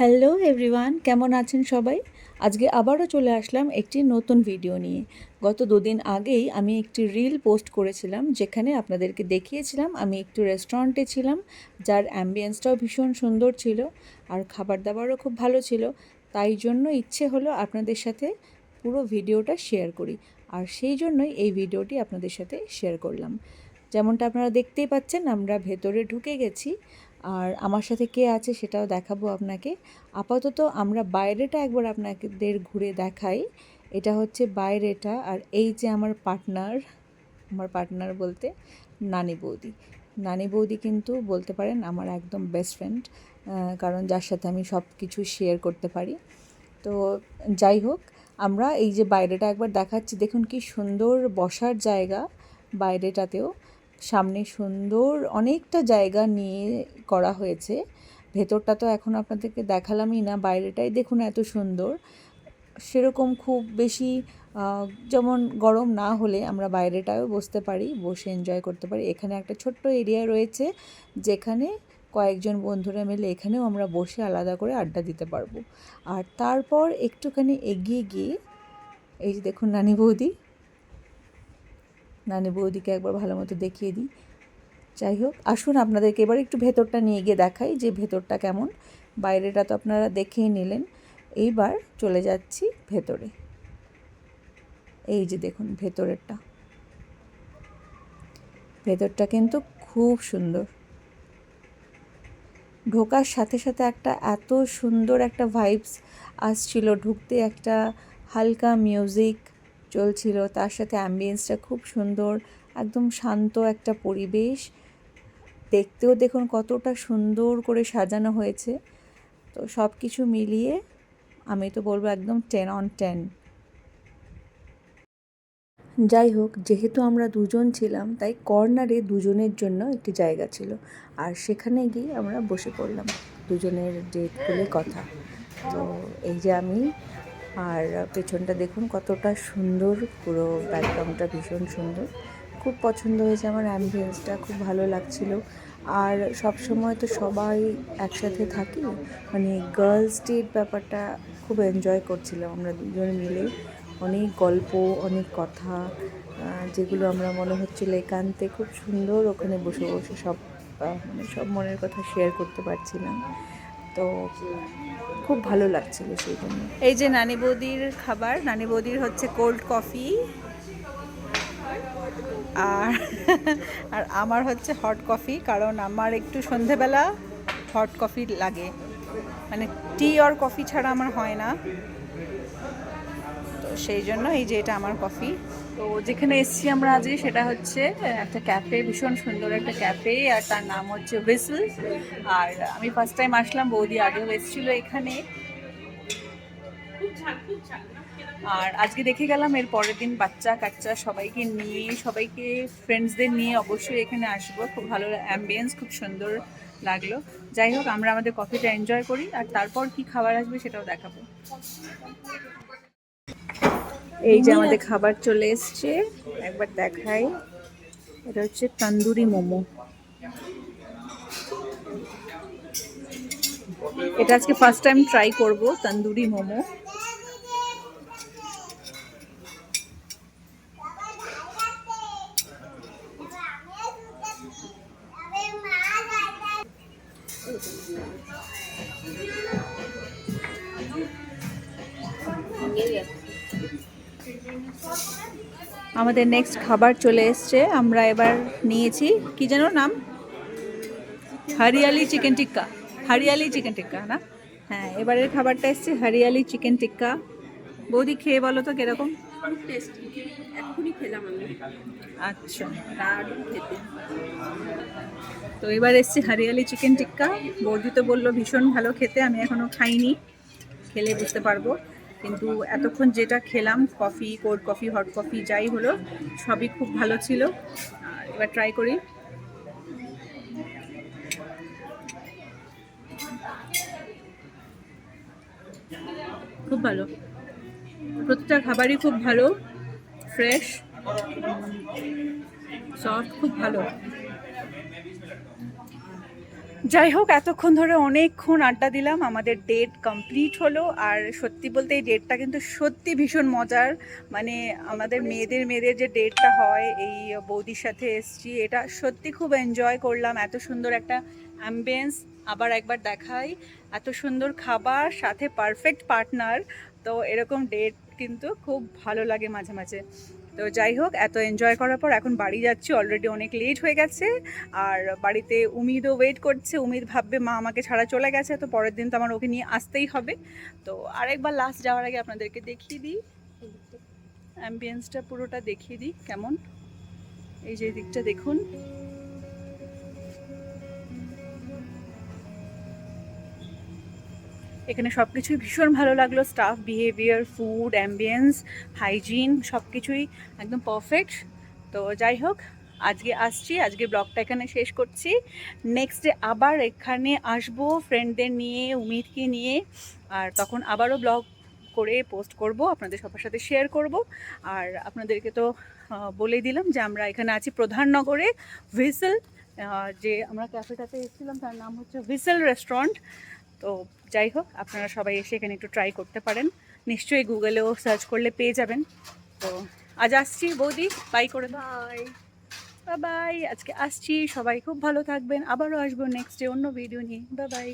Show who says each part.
Speaker 1: Hello everyone, কেমন আছেন সবাই? আজকে আবারও চলে আসলাম একটি নতুন ভিডিও নিয়ে। গত দুদিন আগেই আমি একটি রিল পোস্ট করেছিলাম, যেখানে আপনাদেরকে দেখিয়েছিলাম আমি একটু রেস্টুরেন্টে ছিলাম, যার অ্যাম্বিয়েন্সটাও ভীষণ সুন্দর ছিল আর খাবার দাবারও খুব ভালো ছিল। তাই জন্য ইচ্ছে হলো আপনাদের সাথে পুরো ভিডিওটা শেয়ার করি আর সেই জন্যই এই ভিডিওটি আপনাদের সাথে শেয়ার করলাম। যেমনটা আপনারা দেখতেই পাচ্ছেন, আমরা ভেতরে ঢুকে গেছি আর আমার সাথে কে আছে সেটাও দেখাবো আপনাকে। আপাতত আমরা বাইরেটা একবার আপনাদের ঘুরে দেখাই। এটা হচ্ছে বাইরেটা আর এই যে আমার পার্টনার আমার পার্টনার বলতে নানি বৌদি। নানি বৌদি কিন্তু বলতে পারেন আমার একদম বেস্ট ফ্রেন্ড কারণ যার সাথে আমি সব কিছু শেয়ার করতে পারি। তো যাই হোক, আমরা এই যে বাইরেটা একবার দেখাচ্ছি, দেখুন কি সুন্দর বসার জায়গা বাইরেটাতেও। সামনে সুন্দর অনেকটা জায়গা নিয়ে করা হয়েছে। ভেতরটা তো এখন আপনাদেরকে দেখালামই না, বাইরেটাই দেখুন এত সুন্দর। সেরকম খুব বেশি যেমন গরম না হলে আমরা বাইরেটাও বসতে পারি, বসে এনজয় করতে পারি। এখানে একটা ছোট্ট এরিয়া রয়েছে যেখানে কয়েকজন বন্ধুরা মিলে এখানেও আমরা বসে আলাদা করে আড্ডা দিতে পারব। আর তারপর একটুখানি এগিয়ে গিয়ে, এই যে দেখুন নানি বৌদি নানি বৌদিকে একবার ভালো মতো দেখিয়ে দিই। যাই হোক, আসুন আপনাদেরকে এবার একটু ভেতরটা নিয়ে গিয়ে দেখাই যে ভেতরটা কেমন। বাইরেটা তো আপনারা দেখেই নিলেন। এইবার চলে যাচ্ছি ভেতরে। এই যে দেখুন, ভেতরেরটা। ভেতরটা কিন্তু খুব সুন্দর। ঢোকার সাথে সাথে একটা এত সুন্দর একটা ভাইবস আসছিল। ঢুকতে একটা হালকা মিউজিক চলছিল, তার সাথে অ্যাম্বিয়েন্সটা খুব সুন্দর, একদম শান্ত একটা পরিবেশ। দেখতেও দেখুন কতটা সুন্দর করে সাজানো হয়েছে। তো সব কিছু মিলিয়ে আমি তো বলব একদম টেন অন টেন যাই হোক, যেহেতু আমরা দুজন ছিলাম, তাই কর্নারে দুজনের জন্য একটি জায়গা ছিল। আর সেখানে গিয়ে আমরা বসে পড়লাম, দুজনের ডেট বলে কথা। তো এই যে আমি আর পেছনটা দেখুন, কতটা সুন্দর। পুরো ব্যাকগ্রাউন্ডটা ভীষণ সুন্দর। খুব পছন্দ হয়েছে আমার অ্যাম্বিয়েন্সটা খুব ভালো লাগছিল। আর সব সময় তো সবাই একসাথে থাকি। মানে গার্লস ডেট ব্যাপারটা খুব এনজয় করছিলাম আমরা দুজন মিলে। অনেক গল্প, অনেক কথা যেগুলো আমরা মনে হচ্ছিল একান্তে খুব সুন্দর ওখানে বসে বসে সব মানে সব মনের কথা শেয়ার করতে পারছিলাম। তো খুব ভালো লাগছিল সেই জন্য। এই যে নানি বৌদির খাবার, নানি বৌদির হচ্ছে কোল্ড কফি আর আর আমার হচ্ছে হট কফি কারণ আমার একটু সন্ধেবেলা হট কফি লাগে। মানে টি আর কফি ছাড়া আমার হয় না। সেই জন্য এই যে এটা আমার কফি। তো যেখানে এসছি আমরা আজকে সেটা হচ্ছে একটা ক্যাফে, ভীষণ সুন্দর একটা ক্যাফে, আর তার নাম হচ্ছে ভিসল আর আমি ফার্স্ট টাইম আসলাম, বৌদি আগেও এসেছিল এখানে। আর আজকে দেখে গেলাম, এর পরের দিন বাচ্চা কাচ্চা সবাইকে নিয়ে, সবাইকে ফ্রেন্ডসদের নিয়ে অবশ্যই এখানে আসব। খুব ভালো অ্যাম্বিয়েন্স খুব সুন্দর লাগল। যাই হোক, আমরা আমাদের কফিটা এনজয় করি, আর তারপর কি খাবার আসবে সেটাও দেখাবো। এই যে আমাদের খাবার চলে এসছে। একবার দেখাই। এটা হচ্ছে তন্দুরি মোমো। এটা আজকে ফার্স্ট টাইম ট্রাই করব তন্দুরি মোমো। আমাদের নেক্সট খাবার চলে এসছে। আমরা এবার নিয়েছি কি যেন নাম? হরিয়ালি চিকেন টিক্কা হরিয়ালি চিকেন টিক্কা না? হ্যাঁ এবারের খাবারটা এসছে হরিয়ালি চিকেন টিক্কা বৌদি খেয়ে বলো তো কীরকম? আচ্ছা। তো এবার এসছি হরিয়ালি চিকেন টিক্কা বৌদি তো বলল ভীষণ ভালো খেতে আমি এখনও খাইনি। খেলে বুঝতে পারব। কিন্তু এতক্ষণ যেটা খেলাম, coffee, cold coffee, hot coffee, যাই হলো, সবই খুব ভালো ছিল। এবার ট্রাই করি। খুব ভালো। প্রতিটা খাবারই খুব ভালো ফ্রেশ সফট খুব ভালো। যাই হোক, এতক্ষণ ধরে অনেকক্ষণ আড্ডা দিলাম, আমাদের ডেট কমপ্লিট হলো। আর সত্যি বলতে এই ডেটটা কিন্তু সত্যি ভীষণ মজার। মানে আমাদের মেয়েদের মেয়েদের যে ডেটটা হয়, এই বৌদির সাথে এসছি, এটা সত্যি খুব এনজয় করলাম। এত সুন্দর একটা অ্যাম্বিয়েন্স আবার একবার দেখাই। এত সুন্দর খাবার, সাথে পারফেক্ট পার্টনার তো এরকম ডেট কিন্তু খুব ভালো লাগে মাঝে মাঝে। তো যাই হোক, এত এনজয় করার পর এখন বাড়ি যাচ্ছি অলরেডি অনেক লেট হয়ে গেছে। আর বাড়িতে উমিদও ওয়েট করছে, উমিদ ভাববে, মা আমাকে ছাড়া চলে গেছে, তো পরের দিন তো আমার ওকে নিয়ে আসতেই হবে। তো আরেকবার লাস্ট যাওয়ার আগে আপনাদেরকে দেখিয়ে দিই। অ্যাম্বিয়েন্সটা পুরোটা দেখিয়ে দিই, কেমন? এই যে দিকটা দেখুন। এখানে সব কিছুই ভীষণ ভালো লাগল। Staff behaviour food ambience hygiene সব কিছুই একদম পারফেক্ট তো যাই হোক, আজকে আসছি, আজকে ব্লগটা এখানে শেষ করছি। নেক্সট ডে আবার এখানে আসব ফ্রেন্ডদের নিয়ে, উমিদকে নিয়ে। আর তখন আবারও ব্লগ করে পোস্ট করব, আপনাদের সবার সাথে শেয়ার করব। আর আপনাদেরকে তো বলেই দিলাম যে আমরা এখানে আছি প্রধাননগরে ভিসেল যে আমরা ক্যাফেটাতে এসেছিলাম, তার নাম হচ্ছে ভিসেল রেস্টুরেন্ট তো যাই হোক আপনারা সবাই এসে এখানে একটু ট্রাই করতে পারেন। নিশ্চয়ই গুগলেও সার্চ করলে পেয়ে যাবেন। তো আজ আসছি বৌদি বাই করে বাই বাই আজকে আসছি সবাই খুব ভালো থাকবেন। আবারও আসব নেক্সট ডে অন্য ভিডিও নিয়ে। Bye bye